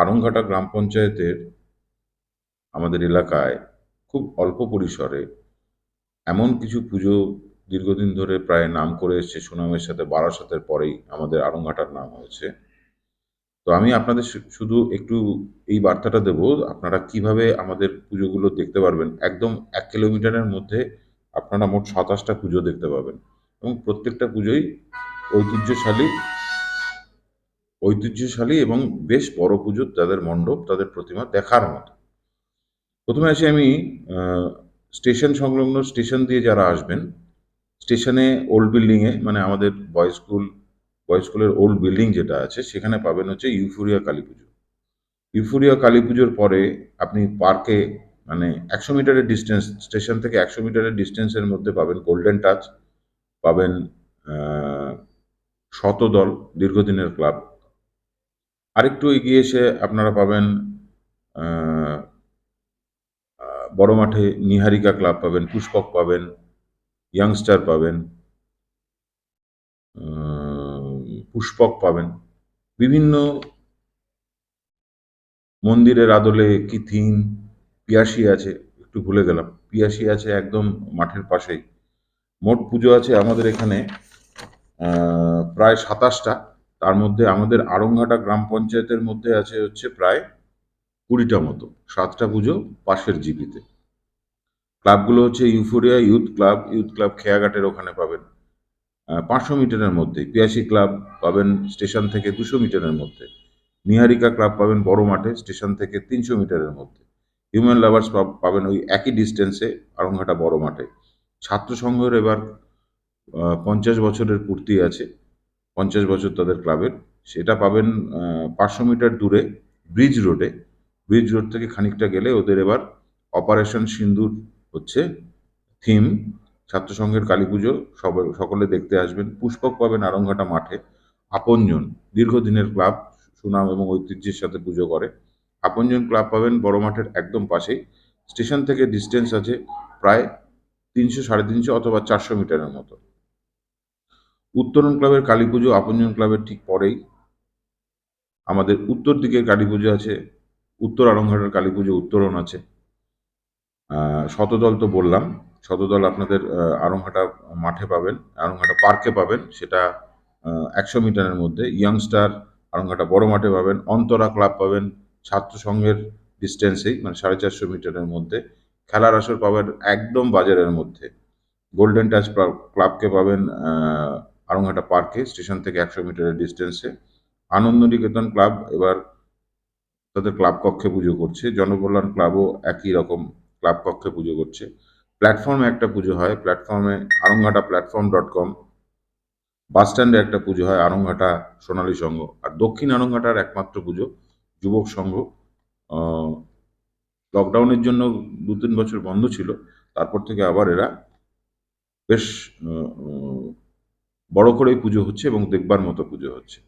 আরংঘাটা গ্রাম পঞ্চায়েতের আমাদের এলাকায় খুব অল্প পরিসরে এমন কিছু পুজো দীর্ঘদিন ধরে প্রায় নাম করে এসছে, সুনামের সাথে বারাসাতের পরেই আমাদের আরংঘাটার নাম হয়েছে। তো আমি আপনাদের শুধু একটু এই বার্তাটা দেব, আপনারা কীভাবে আমাদের পুজোগুলো দেখতে পারবেন? একদম এক কিলোমিটারের মধ্যে আপনারা মোট সাতাশটা পুজো দেখতে পাবেন এবং প্রত্যেকটা পুজোই ঐতিহ্যশালী ঐতিহ্যশালী এবং বেশ বড় পুজো তাদের মণ্ডপ, তাদের প্রতিমা দেখার মতো। প্রথমে আসি আমি স্টেশন সংলগ্ন স্টেশন দিয়ে যারা আসবেন, স্টেশনে ওল্ড বিল্ডিংয়ে মানে আমাদের বয়েজ স্কুল বয়েজ স্কুলের ওল্ড বিল্ডিং যেটা আছে, সেখানে পাবেন হচ্ছে ইউফোরিয়া কালী পুজো। ইউফোরিয়া কালী পুজোর পরে আপনি পার্কে মানে একশো মিটারের ডিস্টেন্স, স্টেশন থেকে একশো মিটারের ডিস্টেন্সের মধ্যে পাবেন গোল্ডেন টাচ, পাবেন শতদল, দীর্ঘদিনের ক্লাব। আরেকটু এগিয়ে এসে আপনারা পাবেন বড় মাঠে নিহারিকা ক্লাব পাবেন, পুষ্পক পাবেন, ইয়াংস্টার পাবেন পুষ্পক পাবেন। বিভিন্ন মন্দিরের আদলে কি থিম, পিয়াসি আছে, একটু ভুলে গেলাম। পিয়াসি আছে একদম মাঠের পাশেই। মোট পুজো আছে আমাদের এখানে প্রায় সাতাশটা। তার মধ্যে আমাদের আরংঘাটা গ্রাম পঞ্চায়েতের মধ্যে আছে হচ্ছে প্রায় কুড়িটা মতো, সাতটা পুজো পাশের জিপিতে। ক্লাবগুলো হচ্ছে Euphoria youth club youth club খেয়াঘাটের ওখানে পাবেন। পাঁচশো মিটারের মধ্যে পিয়াসি ক্লাব পাবেন স্টেশন থেকে দুশো মিটারের মধ্যে। নিহারিকা ক্লাব পাবেন বড় মাঠে, স্টেশন থেকে তিনশো মিটারের মধ্যে। হিউম্যান লাভার্স পাবেন ওই একই ডিস্টেন্সে আরংঘাটা বড় মাঠে। ছাত্র সংঘের এবার পঞ্চাশ বছরের পূর্তি আছে। পঞ্চাশ বছর তাদের ক্লাবের। সেটা পাবেন পাঁচশো মিটার দূরে ব্রিজ রোডে। ব্রিজ রোড থেকে খানিকটা গেলে ওদের এবার অপারেশন সিন্দুর হচ্ছে, থিম, ছাত্রসংঘের কালী পুজো সকলে দেখতে আসবেন। পুষ্পক পাবেন আরংঘাটা মাঠে। আপনজন, দীর্ঘদিনের ক্লাব, সুনাম এবং ঐতিহ্যের সাথে পুজো করে। আপনজন ক্লাব পাবেন বড় মাঠের একদম পাশেই। স্টেশন থেকে ডিস্টেন্স আছে প্রায় তিনশো, সাড়ে তিনশো অথবা চারশো মিটারের মতো। উত্তরণ ক্লাবের কালী পুজো আপনজন ক্লাবের ঠিক পরেই। আমাদের উত্তর দিকে কালী পুজো আছে উত্তর আরংঘাটের কালী পুজো উত্তরণ আছে। শতদল তো বললাম শতদল আপনাদের আহ, আরংঘাটা মাঠে পাবেন আরংঘাটা পার্কে পাবেন সেটা একশো মিটারের মধ্যে। ইয়াংস্টার আরংঘাটা বড় মাঠে পাবেন অন্তরা ক্লাব পাবেন ছাত্র সংঘের ডিস্টেন্সেই মানে সাড়ে চারশো মিটারের মধ্যে। খেলার আসর পাবেন একদম বাজারের মধ্যে। গোল্ডেন টাচ ক্লাবকে পাবেন আহ, আরংঘাটা পার্কে স্টেশন থেকে একশো মিটারের ডিস্টেন্সে আনন্দ নিকেতন ক্লাব এবার তাদের ক্লাব কক্ষে পুজো করছে। জনকল্যাণ ক্লাবও একই রকম ক্লাব কক্ষে পুজো করছে। প্ল্যাটফর্মে একটা পুজো হয় প্ল্যাটফর্মে Aranghata platform dot com bus স্ট্যান্ডে একটা পুজো হয় আরংঘাটা সোনালী সংঘ। আর দক্ষিণ আরংঘাটার একমাত্র পুজো যুবক সংঘ। লকডাউনের জন্য দু তিন বছর বন্ধ ছিল তারপর থেকে আবার এরা বেশ বড় করেই পুজো হচ্ছে এবং দেখবার মতো পুজো হচ্ছে।